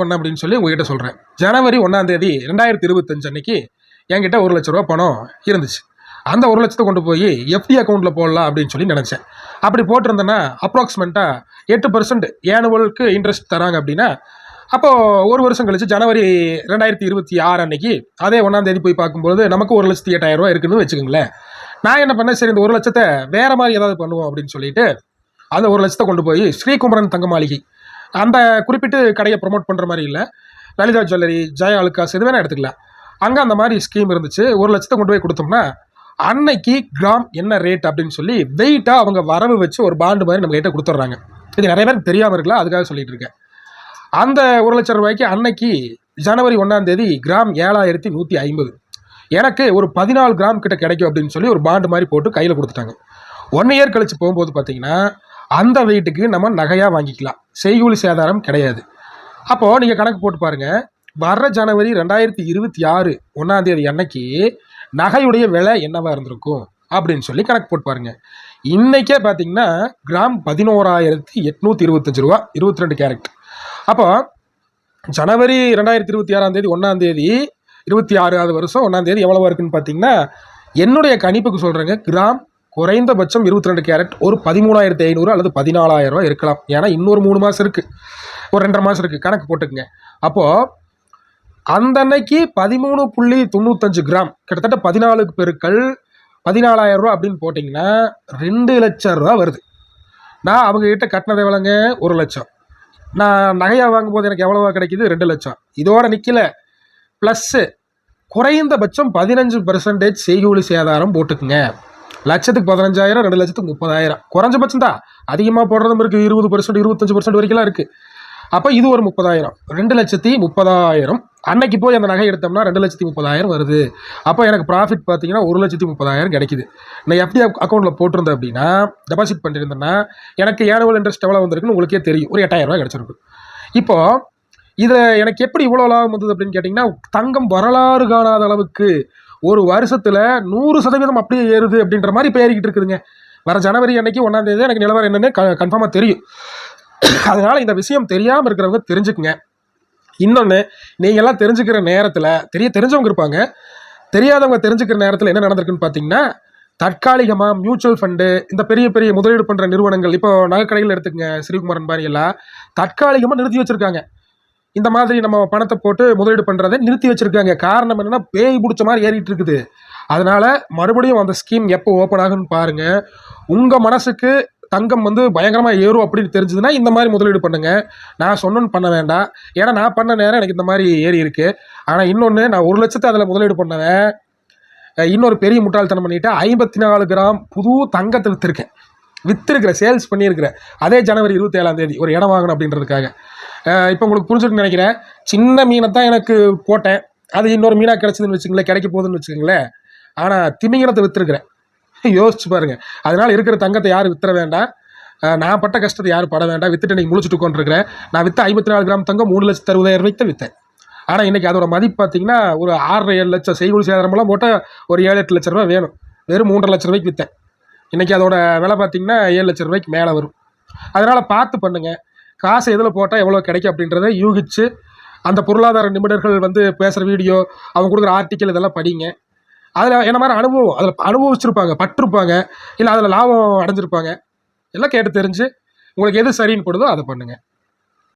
பண்ண அப்படின்னு சொல்லி உங்ககிட்ட சொல்கிறேன் ஜனவரி ஒன்றாம் தேதி ரெண்டாயிரத்தி இருபத்தஞ்சு அன்னைக்கு என்கிட்ட ஒரு லட்ச ரூபா பணம் இருந்துச்சு. அந்த ஒரு லட்சத்தை கொண்டு போய் எஃப்டி அக்கௌண்ட்டில் போடலாம் அப்படின்னு சொல்லி நினச்சேன். அப்படி போட்டிருந்தேன்னா அப்ராக்சிமேட்டாக எட்டு பர்சன்ட் ஏனுவலுக்கு இன்ட்ரெஸ்ட் தராங்க அப்படின்னா அப்போது ஒரு வருஷம் கழிச்சு ஜனவரி ரெண்டாயிரத்தி இருபத்தி ஆறு அன்னைக்கு அதே ஒன்றாம் தேதி போய் பார்க்கும்போது நமக்கு ஒரு லட்சத்தி எட்டாயிரம் ரூபா இருக்குன்னு வச்சுக்கோங்களேன். நான் என்ன பண்ணேன்? சரி இந்த ஒரு லட்சத்தை வேறு மாதிரி ஏதாவது பண்ணுவோம் அப்படின்னு சொல்லிட்டு அந்த ஒரு லட்சத்தை கொண்டு போய் ஸ்ரீகுமரன் தங்க மாளிகை அந்த குறிப்பிட்டு கடையை ப்ரொமோட் பண்ணுற மாதிரி இல்லை. லலிதா ஜுவல்லரி ஜெயா அலுக்காஸ் எது வேணால் எடுத்துக்கலாம் அங்கே அந்த மாதிரி ஸ்கீம் இருந்துச்சு. ஒரு லட்சத்தை கொண்டு போய் கொடுத்தோம்னா அன்னைக்கு கிராம் என்ன ரேட் அப்படின்னு சொல்லி வெயிட்டாக அவங்க வரவு வச்சு ஒரு பாண்டு மாதிரி நம்ம கிட்ட கொடுத்துட்றாங்க. இது நிறைய பேர் தெரியாமல் இருக்கலாம் அதுக்காக சொல்லிட்டு இருக்கேன். அந்த ஒரு லட்சம் ரூபாய்க்கு அன்னைக்கு ஜனவரி ஒன்றாம் தேதி கிராம் ஏழாயிரத்தி நூற்றி ஐம்பது. எனக்கு ஒரு பதினாலு கிராம் கிட்ட கிடைக்கும் அப்படின்னு சொல்லி ஒரு பாண்டு மாதிரி போட்டு கையில் கொடுத்துட்டாங்க. ஒன் இயர் கழிச்சு போகும்போது பார்த்தீங்கன்னா அந்த வெயிட்டுக்கு நம்ம நகையாக வாங்கிக்கலாம். செய்கூலி சேதாரம் கிடையாது. அப்போது நீங்கள் கணக்கு போட்டு பாருங்கள் வர்ற ஜனவரி ரெண்டாயிரத்தி இருபத்தி ஆறு ஒன்றாந்தேதி அன்னைக்கு நகையுடைய விலை என்னவாக இருந்திருக்கும்? அப்படின்னு சொல்லி கணக்கு போட்டு பாருங்க. இன்றைக்கே பார்த்தீங்கன்னா கிராம் பதினோராயிரத்தி எட்நூற்றி இருபத்தஞ்சு ரூபா இருபத்தி ரெண்டு கேரட். அப்போ ஜனவரி ரெண்டாயிரத்தி இருபத்தி ஆறாம் தேதி ஒன்றாம் தேதி இருபத்தி ஆறாவது வருஷம் ஒன்றாம் தேதி எவ்வளவா இருக்குன்னு பார்த்தீங்கன்னா என்னுடைய கணிப்புக்கு சொல்கிறேங்க கிராம் குறைந்தபட்சம் இருபத்தி ரெண்டு கேரட் ஒரு பதிமூணாயிரத்தி ஐநூறு அல்லது பதினாலாயிரம் ரூபா இருக்கலாம். ஏன்னா இன்னொரு மூணு மாதம் இருக்குது ஒரு ரெண்டரை மாதம் இருக்குது கணக்கு போட்டுக்குங்க. அப்போது அந்த அன்னைக்கு பதிமூணு புள்ளி தொண்ணூத்தஞ்சு கிராம் கிட்டத்தட்ட பதினாலு பெருக்கள் பதினாலாயிரம் ரூபா அப்படின்னு போட்டிங்கன்னா ரெண்டு லட்சம் ரூபா வருது. நான் அவங்கக்கிட்ட கட்டினதை விலங்க ஒரு லட்சம். நான் நகையாக வாங்கும்போது எனக்கு எவ்வளோவா கிடைக்குது? ரெண்டு லட்சம். இதோட நிற்கல ப்ளஸ்ஸு குறைந்தபட்சம் பதினஞ்சு பர்சன்டேஜ் செய்கூலி சேதாரம் போட்டுக்குங்க. லட்சத்துக்கு பதினஞ்சாயிரம் ரெண்டு லட்சத்துக்கு முப்பதாயிரம். குறைஞ்சபட்சம் தான் அதிகமாக போடுறதும் இருக்குது இருபது பர்சன்ட் இருபத்தஞ்சு பர்சன்ட் வரைக்கும்லாம் இருக்குது அப்போ இது ஒரு முப்பதாயிரம். ரெண்டு லட்சத்தி முப்பதாயிரம். அன்னைக்கு போய் அந்த நகை எடுத்தோம்னா ரெண்டு லட்சத்தி முப்பதாயிரம் வருது. அப்போ எனக்கு ப்ராஃபிட் பார்த்தீங்கன்னா ஒரு லட்சத்தி முப்பதாயிரம் கிடைக்குது. நான் எப்படி அக்கௌண்ட்டில் போட்டிருந்தேன் அப்படின்னா டெபாசிட் பண்ணியிருந்தேன்னா எனக்கு ஏனுவல் இன்ட்ரெஸ்ட் எவ்வளோ வந்திருக்குன்னு உங்களுக்கே தெரியும். ஒரு எட்டாயிரம் ரூபாய் கிடச்சிருக்கு. இப்போது இதில் எனக்கு எப்படி இவ்வளோ லாபம் வந்தது அப்படின்னு கேட்டிங்கன்னா தங்கம் வரலாறு காணாத அளவுக்கு ஒரு வருஷத்தில் நூறு சதவீதம் அப்படியே ஏறுது அப்படின்ற மாதிரி இப்போ ஏறிக்கிட்டு இருக்குதுங்க. வர ஜனவரி அன்னைக்கு ஒன்றாம் தேதி எனக்கு நிலவரம் என்னென்னு க கன்ஃபார்மாக தெரியும். அதனால் இந்த விஷயம் தெரியாமல் இருக்கிறவங்க தெரிஞ்சுக்குங்க. இன்னொன்று நீங்கள்லாம் தெரிஞ்சுக்கிற நேரத்தில் தெரிய தெரிஞ்சவங்க இருப்பாங்க. தெரியாதவங்க தெரிஞ்சுக்கிற நேரத்தில் என்ன நடந்திருக்குன்னு பார்த்தீங்கன்னா தற்காலிகமாக மியூச்சுவல் ஃபண்டு இந்த பெரிய பெரிய முதலீடு பண்ணுற நிறுவனங்கள் இப்போ நகைக்கடைகள் எடுத்துக்கங்க ஸ்ரீகுமாரன் மாதிரி எல்லாம் தற்காலிகமாக நிறுத்தி வச்சுருக்காங்க. இந்த மாதிரி நம்ம பணத்தை போட்டு முதலீடு பண்ணுறதை நிறுத்தி வச்சுருக்காங்க. காரணம் என்னென்னா பேய் பிடிச்ச மாதிரி ஏறிட்டு இருக்குது. அதனால் மறுபடியும் அந்த ஸ்கீம் எப்போ ஓப்பன் ஆகுன்னு பாருங்கள் உங்கள் மனசுக்கு தங்கம் வந்து பயங்கரமாக ஏறும் அப்படின்னு தெரிஞ்சதுன்னா இந்த மாதிரி முதலீடு பண்ணுங்க. நான் சொன்னோன்னு பண்ண வேண்டாம். ஏன்னா நான் பண்ண நேரம் எனக்கு இந்த மாதிரி ஏறி இருக்குது ஆனால் இன்னொன்று நான் ஒரு லட்சத்தை அதில் முதலீடு பண்ணுவேன். இன்னொரு பெரிய முட்டாள்தனம் பண்ணிவிட்டு ஐம்பத்தி நாலு கிராம் புது தங்கத்தை விற்றுருக்கேன் விற்றுருக்கிறேன் சேல்ஸ் பண்ணியிருக்கிறேன். அதே ஜனவரி இருபத்தி ஏழாம் தேதி ஒரு இடம் வாங்கணும் அப்படின்றதுக்காக. இப்போ உங்களுக்கு புரிஞ்சுட்டு நினைக்கிறேன். சின்ன மீனை தான் எனக்கு போட்டேன். அது இன்னொரு மீனாக கிடச்சிதுன்னு வச்சுங்களேன் கிடைக்க போகுதுன்னு வச்சுக்கோங்களேன். ஆனால் திமிங்கலத்தை விற்றுருக்குறேன் யோசிச்சு பாருங்கள் அதனால் இருக்கிற தங்கத்தை யாரும் வித்துற வேண்டாம். நான் பட்ட கஷ்டத்தை யாரும் பட வேண்டாம். வித்துட்டு இன்னைக்கு முழிச்சுட்டு கொண்டிருக்கிறேன் நான் விற்று ஐம்பத்தி நாலு கிராம் தங்கம் மூணு லட்சத்து அறுபதாயிரம் ரூபாய்க்கு விற்றேன் ஆனால் இன்னைக்கு அதோட மதிப்பு பார்த்தீங்கன்னா ஒரு ஆறரை ஏழு லட்சம் செய்கூலி சேதாரமெல்லாம் போட்டால் ஒரு ஏழு எட்டு லட்ச ரூபா வேணும். வெறும் மூன்றரை லட்ச ரூபாய்க்கு விற்றேன் இன்னைக்கு அதோட விலை பார்த்தீங்கன்னா ஏழு லட்ச ரூபாய்க்கு மேலே வரும். அதனால் பார்த்து பண்ணுங்கள் காசு எதில் போட்டால் எவ்வளோ கிடைக்கும் அப்படின்றத யூகிச்சு அந்த பொருளாதார நிபுணர்கள் வந்து பேசுகிற வீடியோ அவங்க கொடுக்குற ஆர்டிக்கல் இதெல்லாம் படிங்க. அதில் என்ன மாதிரி அனுபவம்? அதில் அனுபவிச்சிருப்பாங்க பட்டிருப்பாங்க இல்லை அதில் லாபம் அடைஞ்சிருப்பாங்க. எல்லாம் கேட்டு தெரிஞ்சு உங்களுக்கு எது சரின்னு போடுதோ அதை பண்ணுங்கள்